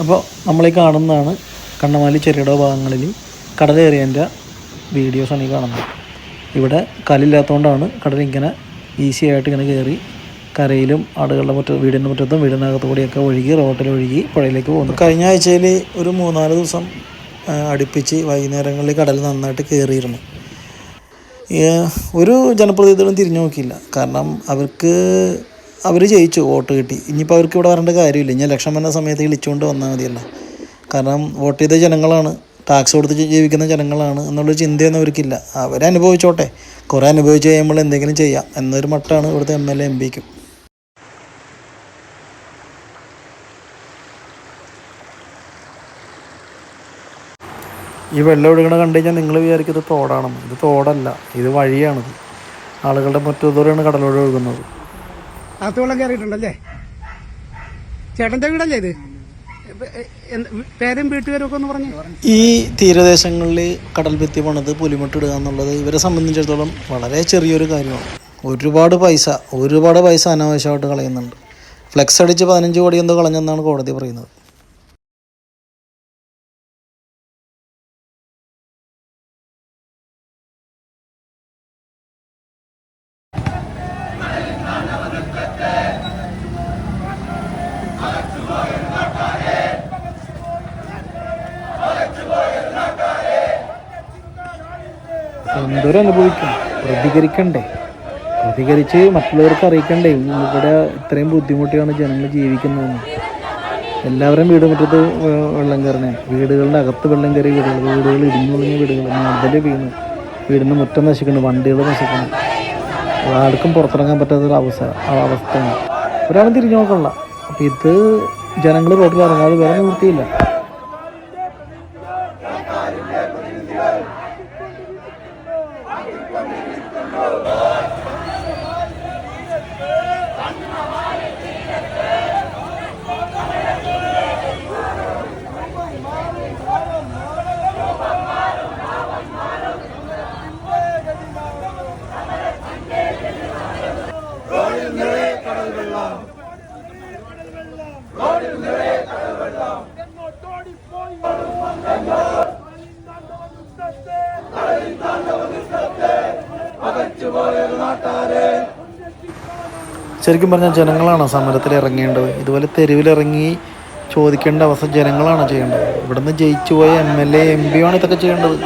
അപ്പോൾ നമ്മളീ കാണുന്നതാണ് കണ്ണമാലി ചെറിയട ഭാഗങ്ങളിൽ കടലേറിയതിന്റെ വീഡിയോസാണ് ഈ കാണുന്നത്. ഇവിടെ കല്ലില്ലാത്തതുകൊണ്ടാണ് കടൽ ഇങ്ങനെ ഈസി ആയിട്ട് ഇങ്ങനെ കയറി കരയിലും ആടുകളുടെ മുറ്റ വീടിന്റെ മുറ്റത്തും വീടിനകത്തു കൂടിയൊക്കെ ഒഴുകി റോട്ടിൽ ഒഴുകി പുഴയിലേക്ക് പോകുന്നു. കഴിഞ്ഞ ആഴ്ചയിൽ ഒരു മൂന്നാൽ ദിവസം അടുപ്പിച്ച് വൈകുന്നേരങ്ങളിൽ കടൽ നന്നായിട്ട് കയറിയിരുന്നു. ഒരു ജനപ്രതിനിധികളും തിരിഞ്ഞു നോക്കിയില്ല. കാരണം അവർക്ക് അവർ ജയിച്ചു വോട്ട് കിട്ടി. ഇനിയിപ്പോൾ അവർക്ക് ഇവിടെ വരേണ്ട കാര്യമില്ല. ഇനി ഇലക്ഷൻ വന്ന സമയത്ത് വിളിച്ചുകൊണ്ട് വന്നാൽ മതിയല്ല. കാരണം വോട്ട് ചെയ്ത ജനങ്ങളാണ്. ടാക്സ് കൊടുത്ത് ജീവിക്കുന്ന ജനങ്ങളാണ് എന്നുള്ളൊരു ചിന്തയൊന്നും അവർക്കില്ല. അവരനുഭവിച്ചോട്ടെ കുറേ അനുഭവിച്ച് കഴിയുമ്പോൾ എന്തെങ്കിലും ചെയ്യാം. എന്നൊരു മട്ടാണ് ഇവിടുത്തെ എം എൽ എ എം പിക്കും ഈ വെള്ളം ഒഴുകണ കണ്ടു കഴിഞ്ഞാൽ നിങ്ങൾ വിചാരിക്കും ഇത് തോടാണെന്ന്. ഇത് തോടല്ല. ഇത് വഴിയാണിത്. ആളുകളുടെ മുറ്റത്തോടെയാണ് കടലോട് ഒഴുകുന്നത്. അകത്ത് വെള്ളം കയറിയിട്ടുണ്ടല്ലേ? ചേട്ടന്റെ വീടല്ലേ ഇത്? പേരും വീട്ടുകാരും ഒക്കെ ഒന്ന് പറഞ്ഞു. ഈ തീരദേശങ്ങളിൽ കടൽ ഭിത്തി പണിത് പുലിമുട്ടിടുക എന്നുള്ളത് ഇവരെ സംബന്ധിച്ചിടത്തോളം വളരെ ചെറിയൊരു കാര്യമാണ്. ഒരുപാട് പൈസ ഒരുപാട് പൈസ അനാവശ്യമായിട്ട് കളയുന്നുണ്ട്. ഫ്ലെക്സ് അടിച്ച് പതിനഞ്ച് കോടി എന്തോ കളഞ്ഞെന്നാണ് കോടതി പറയുന്നത്. എന്തൊരു അനുഭവിക്കും. പ്രതികരിക്കണ്ടേ. പ്രതികരിച്ച് മറ്റുള്ളവർക്ക് അറിയിക്കണ്ടേ. ഇവിടെ ഇത്രയും ബുദ്ധിമുട്ടിയാണ് ജനങ്ങൾ ജീവിക്കുന്നതെന്ന്. എല്ലാവരും വീട് മുറ്റത്ത് വെള്ളം കയറണേ. വീടുകളുടെ അകത്ത് വെള്ളം കയറി വീടുകൾ വീടുകൾ ഇടിഞ്ഞുളങ്ങിയ വീടുകൾ മതിൽ വീണ്. വീടിന് മുറ്റം നശിക്കുന്നു വണ്ടികൾ നശിക്കുന്നു ആർക്കും പുറത്തിറങ്ങാൻ പറ്റാത്തൊരു അവസ്ഥ അവസ്ഥയാണ്. ഒരാളും തിരിഞ്ഞു നോക്കണില്ല അപ്പം ഇത് ജനങ്ങൾ റോഡിൽ ഇറങ്ങാതെ വേറെ നിവൃത്തിയില്ല. ശരിക്കും പറഞ്ഞാൽ ജനങ്ങളാണ് സമരത്തിൽ ഇറങ്ങേണ്ടത്? ഇതുപോലെ തെരുവിലിറങ്ങി ചോദിക്കേണ്ട അവസ്ഥ ജനങ്ങളാണ് ചെയ്യേണ്ടത്? ഇവിടുന്ന് ജയിച്ചു പോയ എം എൽ എ എം പിയാണ് ഇതൊക്കെ ചെയ്യേണ്ടത്.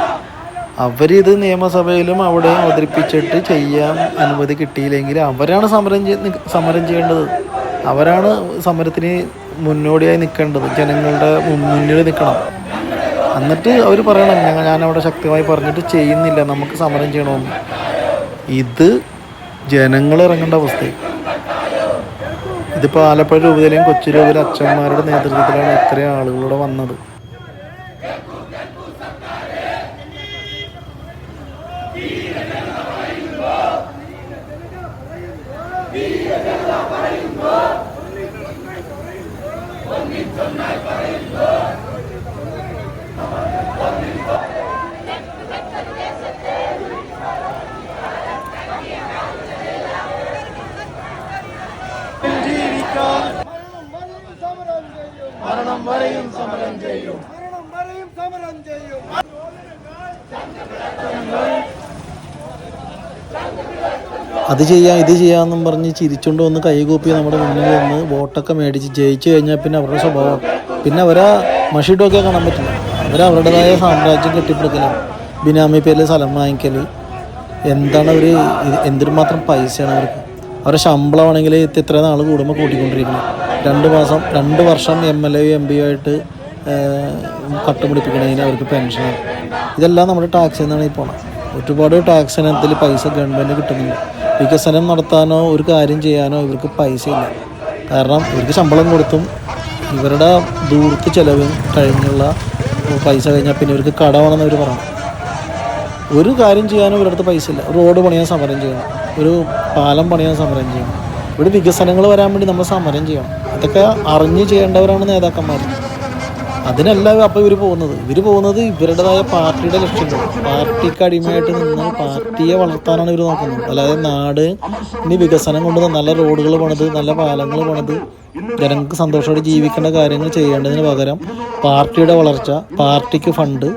അവരിത് നിയമസഭയിലും അവിടെ അവതരിപ്പിച്ചിട്ട് ചെയ്യാൻ അനുമതി കിട്ടിയില്ലെങ്കിൽ അവരാണ് സമരം സമരം ചെയ്യേണ്ടത്. അവരാണ് സമരത്തിന് മുന്നോടിയായി നിൽക്കേണ്ടത്. ജനങ്ങളുടെ മുന്നിൽ നിൽക്കണം. എന്നിട്ട് അവർ പറയണം ഞങ്ങൾ ഞാനവിടെ ശക്തമായി പറഞ്ഞിട്ട് ചെയ്യുന്നില്ല. നമുക്ക് സമരം ചെയ്യണമെന്ന്. ഇത് ജനങ്ങൾ ഇറങ്ങേണ്ട അവസ്ഥയും. ഇതിപ്പോൾ ആലപ്പുഴ രൂപതയിലെയും കൊച്ചി രൂപതയിലെ അച്ഛന്മാരുടെ നേതൃത്വത്തിലാണ് ഇത്രയും ആളുകളിവിടെ വന്നത്. മരണം വരെയും സമരം ചെയ്യും. അത് ചെയ്യാം ഇത് ചെയ്യാമെന്നും പറഞ്ഞ് ചിരിച്ചുകൊണ്ട് വന്ന് കൈകൂപ്പി നമ്മുടെ മുന്നിൽ വന്ന് വോട്ടൊക്കെ മേടിച്ച് ജയിച്ചു കഴിഞ്ഞാൽ പിന്നെ അവരുടെ സ്വഭാവം. പിന്നെ അവരാ മഷിട്ടൊക്കെ കാണാൻ പറ്റില്ല. അവരവരുടേതായ സാമ്രാജ്യം കെട്ടിപ്പിടിക്കല ബിനാമി പേരിൽ സ്ഥലം വാങ്ങിക്കൽ എന്താണ് അവർ എന്തിനു മാത്രം പൈസയാണ് അവർക്ക്? അവരുടെ ശമ്പളമാണെങ്കിൽ ഇത് ഇത്ര നാൾ കൂടുമ്പോൾ കൂട്ടിക്കൊണ്ടിരിക്കുന്നത് രണ്ട് മാസം രണ്ട് വർഷം M L A M P ആയിട്ട് കട്ടുപിടിപ്പിക്കണതിന് അവർക്ക് പെൻഷനാണ് ഇതെല്ലാം നമ്മുടെ ടാക്സിൽ നിന്നാണ് ഈ പോണത് ഒരുപാട് ടാക്സ് ഇനത്തിൽ പൈസ ഗവൺമെന്റ് കിട്ടുന്നില്ല വികസനം നടത്താനോ ഒരു കാര്യം ചെയ്യാനോ ഇവർക്ക് പൈസ ഇല്ല. കാരണം ഇവർക്ക് ശമ്പളം കൊടുത്തും ഇവരുടെ ദൂരത്ത് ചിലവും കഴിഞ്ഞുള്ള പൈസ കഴിഞ്ഞാൽ പിന്നെ ഇവർക്ക് കടമാണെന്ന് അവർ പറഞ്ഞു ഒരു കാര്യം ചെയ്യാനും ഇവരുടെ അടുത്ത് പൈസ ഇല്ല. റോഡ് പണിയാൻ സമരം ചെയ്യണം. ഒരു പാലം പണിയാൻ സമരം ചെയ്യണം ഇവിടെ വികസനങ്ങൾ വരാൻ വേണ്ടി നമ്മൾ സമരം ചെയ്യണം. ഇതൊക്കെ അറിഞ്ഞ് ചെയ്യേണ്ടവരാണ് നേതാക്കന്മാർ അതിനല്ല അപ്പോൾ ഇവർ പോകുന്നത്. ഇവർ പോകുന്നത് ഇവരുടേതായ പാർട്ടിയുടെ ലക്ഷ്യങ്ങൾ. പാർട്ടിക്ക് അടിമയായിട്ട് നിന്ന് പാർട്ടിയെ വളർത്താനാണ് ഇവർ നോക്കുന്നത്. അല്ലാതെ നാട് ഇനി വികസനം കൊണ്ട് നല്ല റോഡുകൾ പണിത് നല്ല പാലങ്ങൾ പണിത് ജനങ്ങൾക്ക് സന്തോഷത്തോടെ ജീവിക്കേണ്ട കാര്യങ്ങൾ ചെയ്യേണ്ടതിന് പകരം പാർട്ടിയുടെ വളർച്ച പാർട്ടിക്ക് ഫണ്ട്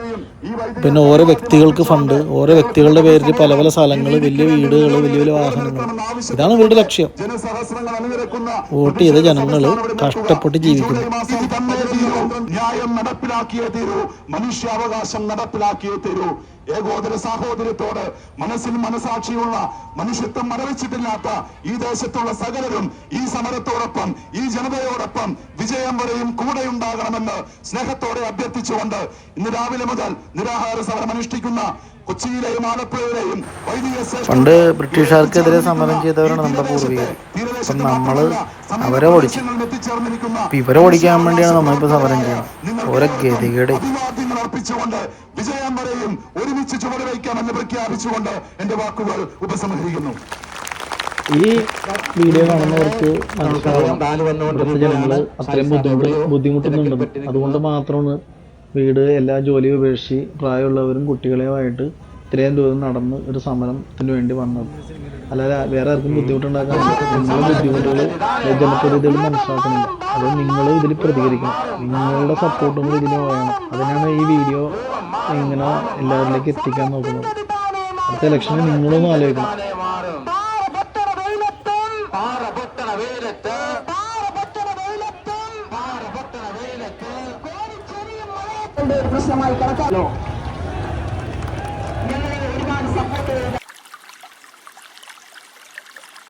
പിന്നെ ഓരോ വ്യക്തികൾക്ക് ഫണ്ട് ഓരോ വ്യക്തികളുടെ പേരിൽ പല പല സ്ഥലങ്ങൾ വലിയ വീടുകൾ വലിയ വലിയ വാഹനങ്ങൾ ഇതാണ് ഇവരുടെ ലക്ഷ്യം. വോട്ട് ചെയ്ത ജനങ്ങൾ കഷ്ടപ്പെട്ട് ജീവിക്കുന്നു. ന്യായം നടപ്പിലാക്കിയേ തീരൂ. മനുഷ്യാവകാശം നടപ്പിലാക്കിയേ തീരൂ. ഏകോദര സാഹോദര്യത്തോട് മനസ്സിൽ മനസാക്ഷിയുള്ള മനുഷ്യത്വം മരവിച്ചിട്ടില്ലാത്ത ഈ ദേശത്തുള്ള സകലരും ഈ സമരത്തോടൊപ്പം ഈ ജനതയോടൊപ്പം വിജയം വരെയും കൂടെ ഉണ്ടാകണമെന്ന് സ്നേഹത്തോടെ അഭ്യർത്ഥിച്ചുകൊണ്ട് ഇന്ന് രാവിലെ മുതൽ നിരാഹാര സമരം അനുഷ്ഠിക്കുന്ന കൊച്ചിയിലെയും ആലപ്പുഴയിലെയും വൈദിക പണ്ട് ബ്രിട്ടീഷുകാർക്കെതിരെ സമരം ചെയ്തവരാണ് നമ്മുടെ പൂർവികർ. അപ്പം നമ്മൾ അവരെ ഓടിച്ചു അപ്പം ഇവരെ ഓടിക്കാൻ വേണ്ടിയാണ് നമ്മളിപ്പോൾ സമരം ചെയ്യുന്നത്. ഓരോ ഗതികേട്. അർപ്പിച്ചുകൊണ്ട് വിജയം വരെയും ഒരുമിച്ച് ചുവട് വയ്ക്കാമെന്ന് പ്രഖ്യാപിച്ചുകൊണ്ട് എന്റെ വാക്കുകൾ ഉപസംഹരിക്കുന്നു ഈ വീഡിയോ കാണുന്നവർക്ക് മനസ്സിലാവും ജനങ്ങൾ അത്രയും ബുദ്ധിമുട്ട് ബുദ്ധിമുട്ടുന്നുണ്ട് അതുകൊണ്ട് മാത്രമാണ് വീട് എല്ലാ ജോലിയും ഉപേക്ഷി പ്രായമുള്ളവരും കുട്ടികളെയുമായിട്ട് ഇത്രയും ദൂരം നടന്ന് ഒരു സമരത്തിന് വേണ്ടി വന്നത് അല്ലാതെ വേറെ ആർക്കും ബുദ്ധിമുട്ടുണ്ടാക്കാൻ നിങ്ങളുടെ ബുദ്ധിമുട്ടുകൾ ജനപ്രതിനിധികൾ മനസ്സിലാക്കണില്ല അത് നിങ്ങൾ ഇതിൽ പ്രതികരിക്കണം. നിങ്ങളുടെ സപ്പോർട്ടും കൂടി ഇതിന് വേണം. അതിനാണ് ഈ വീഡിയോ ഇങ്ങനെ എല്ലാവരിലേക്ക് എത്തിക്കാൻ നോക്കുന്നത്. അടുത്ത ഇലക്ഷന് നിങ്ങളൊന്നും ആലോചിക്കണം. പ്രശ്നമായി കണക്കാലോ